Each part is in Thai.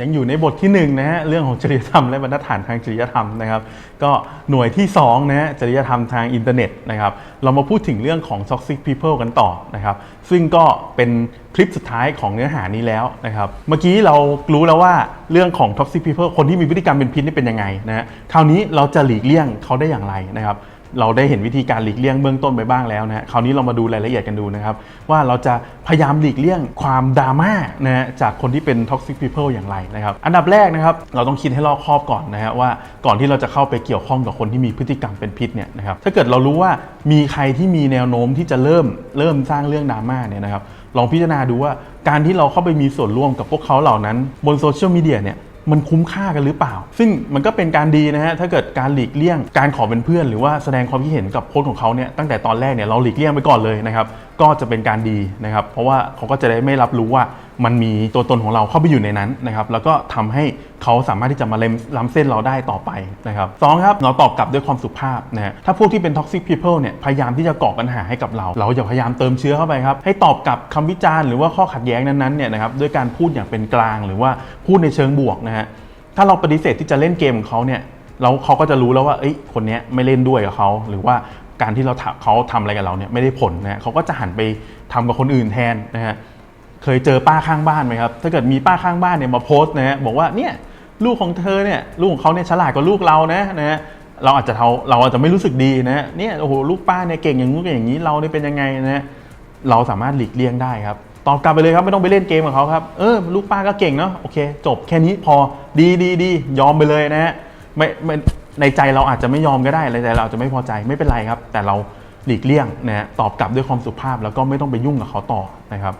ยังอยู่ในบทที่1นงนะฮะเรื่องของจริยธรรมและบรรทัดฐานทางจริยธรรมนะครับ ก็หน่วยที่2นะฮะจริยธรรมทางอินเทอร์เน็ตนะครับ เรามาพูดถึงเรื่องของ toxic people กันต่อนะครับ ซึ่งก็เป็นคลิปสุดท้ายของเนื้อหานี้แล้วนะครับ เมื่อกี้เรารู้แล้วว่าเรื่องของ toxic people คนที่มีพฤติกรรมเป็นพิษนี่เป็นยังไงนะฮะคราวนี้เราจะหลีกเลี่ยงเขาได้อย่างไรนะครับ เราได้เห็นวิธีการหลีกเลี่ยงเบื้องต้นไปบ้างแล้วนะฮะคราวนี้เรามาดูรายละเอียดกันดูนะครับ ว่าเราจะพยายามหลีกเลี่ยงความดราม่านะฮะจากคนที่เป็น toxic people อย่างไรนะครับ อันดับแรกนะครับ เราต้องคิดให้รอบคอบก่อนนะฮะว่าก่อนที่เราจะเข้าไปเกี่ยวข้องกับคนที่มีพฤติกรรมเป็นพิษเนี่ยนะครับถ้าเกิดเรารู้ว่ามีใครที่มีแนวโน้มที่จะเริ่มเริ่มสร้างเรื่องดราม่าเนี่ยนะครับลองพิจารณาดูว่าการที่เราเข้าไปมีส่วนร่วมกับพวกเขาเหล่านั้นบนโซเชียลมีเดียเนี่ย มันคุ้มค่ากันหรือเปล่า ซึ่งมันก็เป็นการดีนะฮะถ้าเกิดการหลีกเลี่ยง การขอเป็นเพื่อน หรือว่าแสดงความคิดเห็นกับโพสต์ของเขาเนี่ยตั้งแต่ตอนแรกเนี่ยเราหลีกเลี่ยงไปก่อนเลยนะครับก็จะเป็นการดีนะครับเพราะว่าเขาก็จะได้ไม่รับรู้ว่า มันมีตัวตนของเราเข้าไปอยู่ในนั้นนะครับแล้วก็ทำให้เขาสามารถที่จะมาเล็มล้ำเส้นเราได้ต่อไปนะครับสองครับเราตอบกลับด้วยความสุภาพนะฮะถ้าพวกที่เป็น toxic people เนี่ยพยายามที่จะก่อปัญหาให้กับเรา เราอย่าพยายามเติมเชื้อเข้าไปครับให้ตอบกลับคำวิจารณ์หรือว่าข้อขัดแย้งนั้นๆเนี่ยนะครับด้วยการพูดอย่างเป็นกลาง หรือว่าพูดในเชิงบวกนะฮะถ้าเราปฏิเสธที่จะเล่นเกมของเขาเนี่ยแล้วเขาก็จะรู้แล้วว่าเอ้ยคนนี้ไม่เล่นด้วยกับเขาหรือว่าการที่เราเขาทำอะไรกับเราเนี่ยไม่ได้ผลนะฮะเขาก็จะหันไปทำกับคนอื่นแทนนะฮะ เคยเจอป้าข้างบ้านไหมครับ ถ้าเกิดมีป้าข้างบ้านเนี่ยมาโพสต์นะฮะบอกว่าเนี่ยลูกของเธอเนี่ยลูกของเขาเนี่ยฉลาดกว่าลูกเรานะนะฮะเราอาจจะเราเราอาจจะไม่รู้สึกดีนะฮะเนี่ยโอ้โหลูกป้าเนี่ยเก่งอย่างงู้นเก่งอย่างนี้เราเนี่ยเป็นยังไงนะฮะเราสามารถหลีกเลี่ยงได้ครับตอบกลับไปเลยครับไม่ต้องไปเล่นเกมกับเขาครับเออลูกป้าก็เก่งเนาะโอเค จบแค่นี้พอดีดีดียอมไปเลยนะฮะไม่ไม่ในใจเราอาจจะไม่ยอมก็ได้ในใจเราอาจจะไม่พอใจไม่เป็นไรครับ แต่เราหลีกเลี่ยงนะฮะตอบกลับด้วยความสุภาพแล้วก็ไม่ต้องไปยุ่งกับเขาต่อนะครับ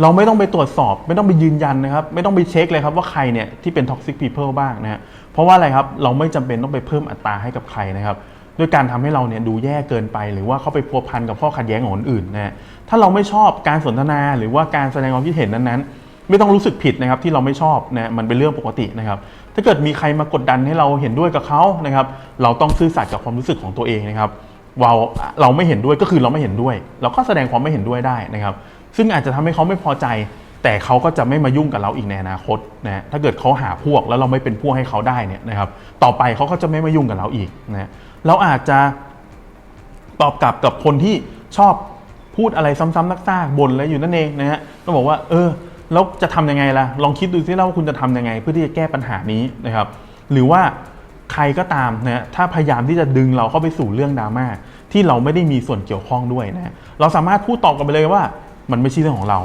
เราไม่ต้องไปตรวจสอบ ไม่ต้องไปยืนยันนะครับ ไม่ต้องไปเช็คเลยครับว่าใครเนี่ยที่เป็น toxic people บ้างนะฮะเพราะว่าอะไรครับเราไม่จำเป็นต้องไปเพิ่มอัตราให้กับใครนะครับด้วยการทำให้เราเนี่ยดูแย่เกินไป หรือว่าเข้าไปพัวพันกับข้อขัดแย้งของคนอื่นนะฮะถ้าเราไม่ชอบการสนทนาหรือว่าการแสดงความคิดเห็นนั้นๆ ไม่ต้องรู้สึกผิดนะครับที่เราไม่ชอบนะมันเป็นเรื่องปกตินะครับถ้าเกิดมีใครมากดดันให้เราเห็นด้วยกับเขานะครับเราต้องซื่อสัตย์กับความรู้สึกของตัวเองนะครับเราเราไม่เห็นด้วยก็คือเราไม่เห็นด้วย เราก็แสดงความไม่เห็นด้วยได้นะครับ ซึ่งอาจจะทำให้เขาไม่พอใจ แต่เขาก็จะไม่มายุ่งกับเราอีกในอนาคตนะถ้าเกิดเขาหาพวกแล้วเราไม่เป็นพวกให้เขาได้เนี่ยนะครับ ต่อไปเขาก็จะไม่มายุ่งกับเราอีกนะเราอาจจะตอบกลับกับคนที่ชอบพูดอะไรซ้ำๆซากๆบ่นอะไรอยู่นั่นเองนะฮะก็บอกว่า เออแล้วจะทำยังไงล่ะ ลองคิดดูซิว่าคุณจะทำยังไง เพื่อที่จะแก้ปัญหานี้นะครับ หรือว่าใครก็ตามนะฮะถ้าพยายามที่จะดึงเราเข้าไปสู่เรื่องดราม่าที่เราไม่ได้มีส่วนเกี่ยวข้องด้วยนะเราสามารถพูดตอบกลับไปเลยว่า มันไม่ใช่เรื่องของเรา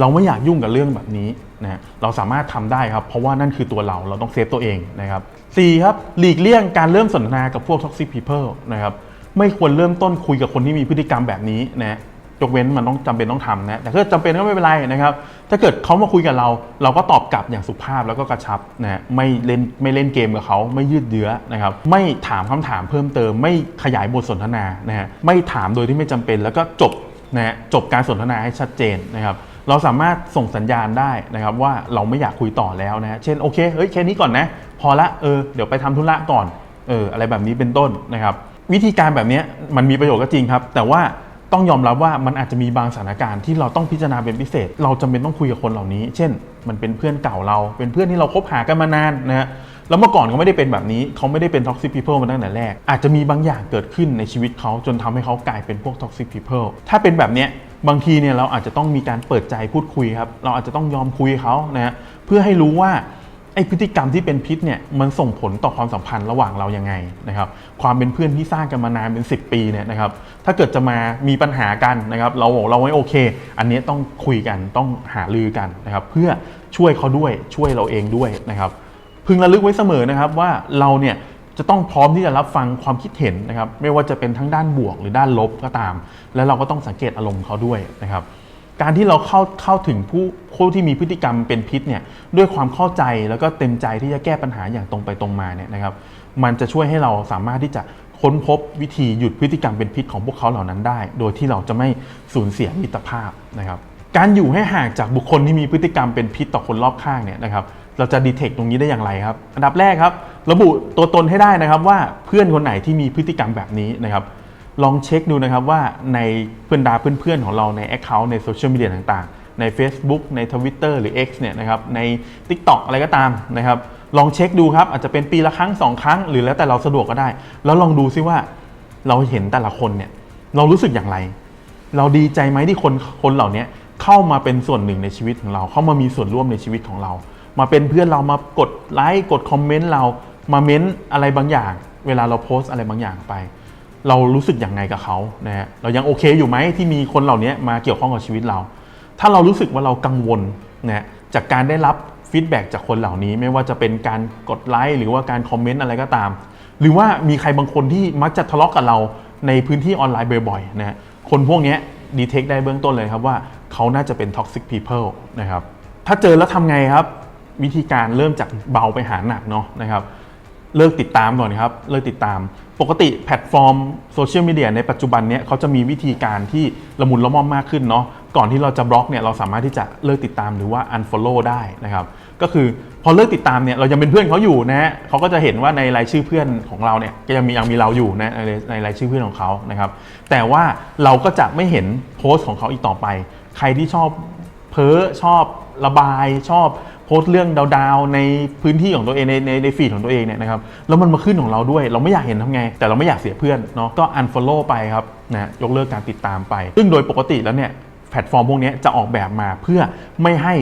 เราไม่อยากยุ่งกับเรื่องแบบนี้นะฮะเราสามารถทำได้ครับ เพราะว่านั่นคือตัวเราเราต้องเซฟตัวเองนะครับสี่ครับหลีกเลี่ยงการเริ่มสนทนากับพวก toxic people นะครับไม่ควรเริ่มต้นคุยกับคนที่มีพฤติกรรมแบบนี้นะยกเว้นมันต้องจำเป็นต้องทำนะแต่ถ้าจำเป็นก็ไม่เป็นไรนะครับ ถ้าเกิดเขามาคุยกับเรา เราก็ตอบกลับอย่างสุภาพแล้วก็กระชับนะไม่เล่นไม่เล่นเกมกับเขาไม่ยืดเยื้อนะครับ ไม่ถามคำถามเพิ่มเติม ไม่ขยายบทสนทนานะฮะไม่ถามโดยที่ไม่จำเป็น แล้วก็จบ นะฮะจบการสนทนาให้ชัดเจนนะครับเราสามารถส่งสัญญาณได้นะครับว่าเราไม่อยากคุยต่อแล้วนะเช่นโอเคเฮ้ยแค่นี้ก่อนนะพอละเออเดี๋ยวไปทำธุระก่อนเอออะไรแบบนี้เป็นต้นนะครับวิธีการแบบนี้มันมีประโยชน์ก็จริงครับ แต่ว่า ต้องยอมรับว่ามันอาจจะมีบางสถานการณ์ที่เราต้องพิจารณาเป็นพิเศษ เราจำเป็นต้องคุยกับคนเหล่านี้ เช่น มันเป็นเพื่อนเก่าเรา เป็นเพื่อนที่เราคบหากันมานานนะฮะแล้วเมื่อก่อนเขาไม่ได้เป็นแบบนี้ เขาไม่ได้เป็น toxic people มาตั้งแต่แรก อาจจะมีบางอย่างเกิดขึ้นในชีวิตเขาจนทำให้เขากลายเป็นพวก toxic people ถ้าเป็นแบบเนี้ยบางทีเนี่ยเราอาจจะต้องมีการเปิดใจพูดคุยครับ เราอาจจะต้องยอมคุยเขานะฮะเพื่อให้รู้ว่า ไอพฤติกรรมที่เป็นพิษเนี่ยมันส่งผลต่อความสัมพันธ์ระหว่างเรายังไงนะครับความเป็นเพื่อนที่สร้างกันมานานเป็น 10 ปีเนี่ยนะครับถ้าเกิดจะมามีปัญหากันนะครับเราบอกเราไม่โอเค อันนี้ต้องคุยกันต้องหารือกันนะครับเพื่อช่วยเขาด้วยช่วยเราเองด้วยนะครับพึงระลึกไว้เสมอนะครับว่าเราเนี่ยจะต้องพร้อมที่จะรับฟังความคิดเห็นนะครับไม่ว่าจะเป็นทั้งด้านบวกหรือด้านลบก็ตาม แล้วเราก็ต้องสังเกตอารมณ์เขาด้วยนะครับ การที่เราเข้าเข้าถึงผู้ผู้ที่มีพฤติกรรมเป็นพิษเนี่ยด้วยความเข้าใจแล้วก็เต็มใจที่จะแก้ปัญหาอย่างตรงไปตรงมาเนี่ยนะครับ มันจะช่วยให้เราสามารถที่จะค้นพบวิธีหยุดพฤติกรรมเป็นพิษของพวกเขาเหล่านั้นได้ โดยที่เราจะไม่สูญเสียมิตรภาพนะครับ การอยู่ให้ห่างจากบุคคลที่มีพฤติกรรมเป็นพิษต่อคนรอบข้างเนี่ยนะครับ เราจะดีเทคตรงนี้ได้อย่างไรครับ อันดับแรกครับ ระบุตัวตนให้ได้นะครับว่าเพื่อนคนไหนที่มีพฤติกรรมแบบนี้นะครับ ลองเช็คดูนะครับว่าในเพื่อนดาเพื่อนๆของเราใน Account ในโซเชียลมีเดียต่างๆ ใน Facebook ใน Twitter หรือ X เนี่ยนะครับใน TikTok อะไรก็ตามนะครับลองเช็คดูครับอาจจะเป็นปีละครั้งสองครั้ง หรือแล้วแต่เราสะดวกก็ได้ แล้วลองดูซิว่าเราเห็นแต่ละคนเนี่ยเรารู้สึกอย่างไร เราดีใจไหมที่คนคนเหล่านี้เข้ามาเป็นส่วนหนึ่งในชีวิตของเรา เข้ามามีส่วนร่วมในชีวิตของเรา มาเป็นเพื่อนเรามากดไลค์กดคอมเมนต์เรามาเม้นอะไรบางอย่าง เวลาเราโพสต์อะไรบางอย่างไป เรารู้สึกอย่างไงกับเขานะฮะเรายังโอเคอยู่ไหมที่มีคนเหล่านี้มาเกี่ยวข้องกับชีวิตเรา ถ้าเรารู้สึกว่าเรากังวลนะจากการได้รับฟีดแบ็จากคนเหล่านี้ ไม่ว่าจะเป็นการกดไลค์หรือว่าการคอมเมนต์อะไรก็ตาม หรือว่ามีใครบางคนที่มักจะทะเลาะกับเราในพื้นที่ออนไลน์บ่อยๆนะคนพวกนี้ดีเทคได้เบื้องต้นเลยครับว่าเขาน่าจะเป็น toxic people นะครับถ้าเจอแล้วทำไงครับ วิธีการเริ่มจากเบาไปหาหนักเนาะนะครับ เลิกติดตามก่อนครับ เลิกติดตาม ปกติแพลตฟอร์มโซเชียลมีเดียในปัจจุบันเนี้ยเขาจะมีวิธีการที่ละมุนละม่อมมากขึ้นเนาะ ก่อนที่เราจะบล็อกเนี่ยเราสามารถที่จะเลิกติดตามหรือว่า unfollow ได้นะครับ ก็คือพอเลิกติดตามเนี่ยเรายังเป็นเพื่อนเขาอยู่นะเขาก็จะเห็นว่าในรายชื่อเพื่อนของเราเนี่ยก็ยังมียังมีเราอยู่นะในในรายชื่อเพื่อนของเขานะครับ แต่ว่าเราก็จะไม่เห็นโพสต์ของเขาอีกต่อไป ใครที่ชอบ เพ้อชอบระบายชอบโพสต์เรื่องดาวๆในพื้นที่ของตัวเองในในในฟีดของตัวเองเนี่ยนะครับแล้วมันมาขึ้นของเราด้วย เราไม่อยากเห็นทำไง แต่เราไม่อยากเสียเพื่อนเนาะก็ unfollow ไปครับนะยกเลิกการติดตามไป ซึ่งโดยปกติแล้วเนี่ยแพลตฟอร์มพวกนี้จะออกแบบมาเพื่อไม่ให้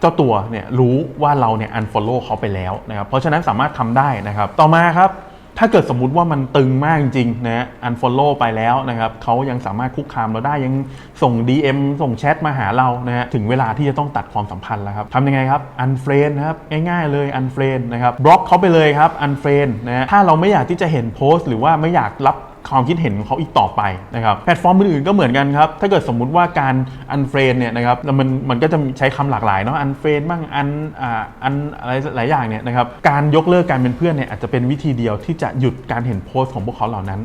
เจ้าตัวเนี่ยรู้ว่าเราเนี่ย unfollow เขาไปแล้วนะครับเพราะฉะนั้นสามารถทำได้นะครับต่อมาครับ ถ้าเกิดสมมติว่ามันตึงมากจริงๆนะ unfollow ไปแล้วนะครับเขายังสามารถคุกคามเราได้ยังส่ง DM ส่งแชทมาหาเรานะฮะถึงเวลาที่จะต้องตัดความสัมพันธ์แล้วครับทำยังไงครับ unfriend นะครับง่ายๆเลย unfriend นะครับบล็อกเขาไปเลยครับ unfriend นะฮะถ้าเราไม่อยากที่จะเห็นโพสต์ หรือว่าไม่อยากรับ ความคิดเห็นของเขาอีกต่อไปนะครับแพลตฟอร์มอื่นๆก็เหมือนกันครับ ถ้าเกิดสมมุติว่าการ unfriend เนี่ยนะครับแล้วมันมันก็จะใช้คำหลากหลายเนาะ unfriend บ้าง un อ่า un อะไรหลายอย่างเนี่ยนะครับการยกเลิกการเป็นเพื่อนเนี่ยอาจจะเป็นวิธีเดียวที่จะหยุดการเห็นโพสต์ของพวกเขาเหล่านั้น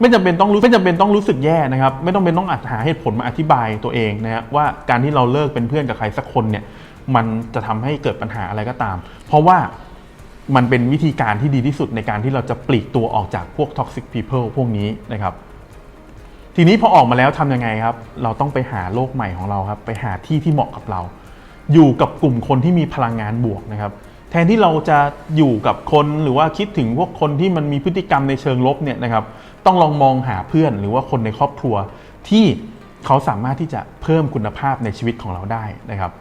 ไม่จำเป็นต้องรู้ไม่จำเป็นต้องรู้สึกแย่นะครับ ไม่ต้องเป็นต้องหาเหตุผลมาอธิบายตัวเองนะฮะว่าการที่เราเลิกเป็นเพื่อนกับใครสักคนเนี่ยมันจะทำให้เกิดปัญหาอะไรก็ตาม เพราะว่า มันเป็นวิธีการที่ดีที่สุดในการที่เราจะปลีกตัวออกจากพวก toxic people พวกนี้นะครับทีนี้พอออกมาแล้วทำยังไงครับ เราต้องไปหาโลกใหม่ของเราครับ ไปหาที่ที่เหมาะกับเรา อยู่กับกลุ่มคนที่มีพลังงานบวกนะครับ แทนที่เราจะอยู่กับคนหรือว่าคิดถึงพวกคนที่มันมีพฤติกรรมในเชิงลบเนี่ยนะครับ ต้องลองมองหาเพื่อนหรือว่าคนในครอบครัว ที่เขาสามารถที่จะเพิ่มคุณภาพในชีวิตของเราได้นะครับ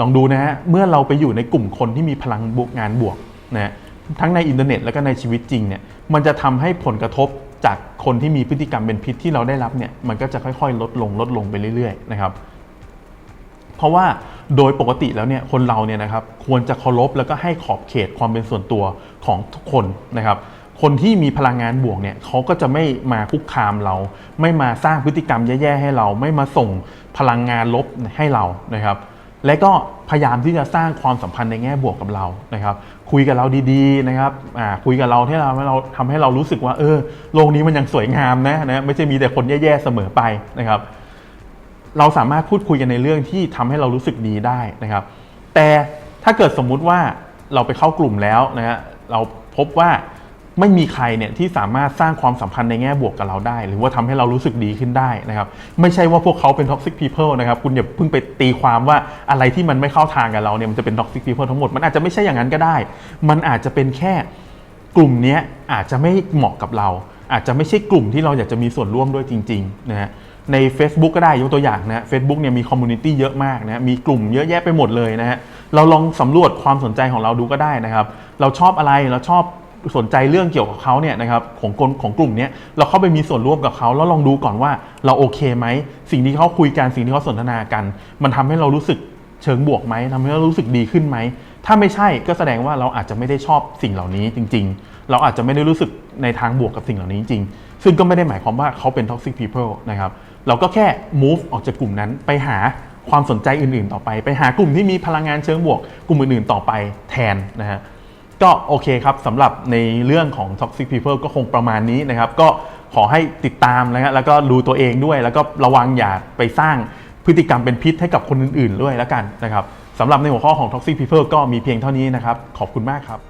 ลองดูนะฮะ เมื่อเราไปอยู่ในกลุ่มคนที่มีพลังบวกงานบวก นะทั้งในอินเทอร์เน็ตแล้วก็ในชีวิตจริงเนี่ยมันจะทำให้ผลกระทบจากคนที่มีพฤติกรรมเป็นพิษที่เราได้รับเนี่ยมันก็จะค่อยๆ ลดลงลดลงไปเรื่อยๆนะครับเพราะว่าโดยปกติแล้วเนี่ยคนเราเนี่ยนะครับควรจะเคารพแล้วก็ให้ขอบเขตความเป็นส่วนตัวของทุกคนนะครับคนที่มีพลังงานบวกเนี่ยเขาก็จะไม่มาคุกคามเรา ไม่มาสร้างพฤติกรรมแย่ๆให้เรา ไม่มาส่งพลังงานลบให้เรานะครับ และก็ พยายามที่จะสร้างความสัมพันธ์ในแง่บวกกับเรานะครับ คุยกับเราดีๆนะครับคุยกับเราที่เราเราทำให้เรารู้สึกว่าเออโลกนี้มันยังสวยงามนะนะไม่ใช่มีแต่คนแย่ๆเสมอไปนะครับ เราสามารถพูดคุยกันในเรื่องที่ทำให้เรารู้สึกดีได้นะครับ แต่ถ้าเกิดสมมุติว่าเราไปเข้ากลุ่มแล้วนะฮะเราพบว่า ไม่มีใครเนี่ยที่สามารถสร้างความสัมพันธ์ในแง่บวกกับเราได้ หรือว่าทำให้เรารู้สึกดีขึ้นได้นะครับไม่ใช่ว่าพวกเขาเป็น toxic people นะครับคุณอย่าเพิ่งไปตีความว่าอะไรที่มันไม่เข้าทางกับเราเนี่ยมันจะเป็น toxic people ทั้งหมดมันอาจจะไม่ใช่อย่างนั้นก็ได้ มันอาจจะเป็นแค่กลุ่มนี้อาจจะไม่เหมาะกับเรา อาจจะไม่ใช่กลุ่มที่เราอยากจะมีส่วนร่วมด้วยจริงๆนะฮะใน Facebook ก็ได้ยกตัวอย่างนะ Facebook เนี่ยมีคอมมูนิตี้เยอะมากนะมีกลุ่มเยอะแยะไปหมดเลยนะฮะเราลองสำรวจความสนใจของเราดูก็ได้นะครับ เราชอบอะไรเราชอบ สนใจเรื่องเกี่ยวกับเขาเนี่ยนะครับของคนของกลุ่มเนี้ยเราเข้าไปมีส่วนร่วมกับเขาแล้วลองดูก่อนว่าเราโอเคไหมสิ่งที่เขาคุยกันสิ่งที่เขาสนทนากัน มันทำให้เรารู้สึกเชิงบวกไหมทำให้เรารู้สึกดีขึ้นไหมถ้าไม่ใช่ก็แสดงว่าเราอาจจะไม่ได้ชอบสิ่งเหล่านี้จริง ๆ เราอาจจะไม่ได้รู้สึกในทางบวกกับสิ่งเหล่านี้จริงซึ่งก็ไม่ได้หมายความว่าเขาเป็น toxic people นะครับเราก็แค่ move ออกจากกลุ่มนั้นไปหาความสนใจอื่น ๆ ต่อไป ไปหากลุ่มที่มีพลังงานเชิงบวก กลุ่มอื่น ๆ ต่อไปแทนนะฮะ ก็โอเคครับสำหรับในเรื่องของ toxic people ก็คงประมาณนี้นะครับ ก็ขอให้ติดตามนะฮะแล้วก็ดูตัวเองด้วย แล้วก็ระวังอย่าไปสร้างพฤติกรรมเป็นพิษให้กับคนอื่นๆ ด้วยแล้วกันนะครับสำหรับในหัวข้อของ toxic people ก็มีเพียงเท่านี้นะครับ ขอบคุณมากครับ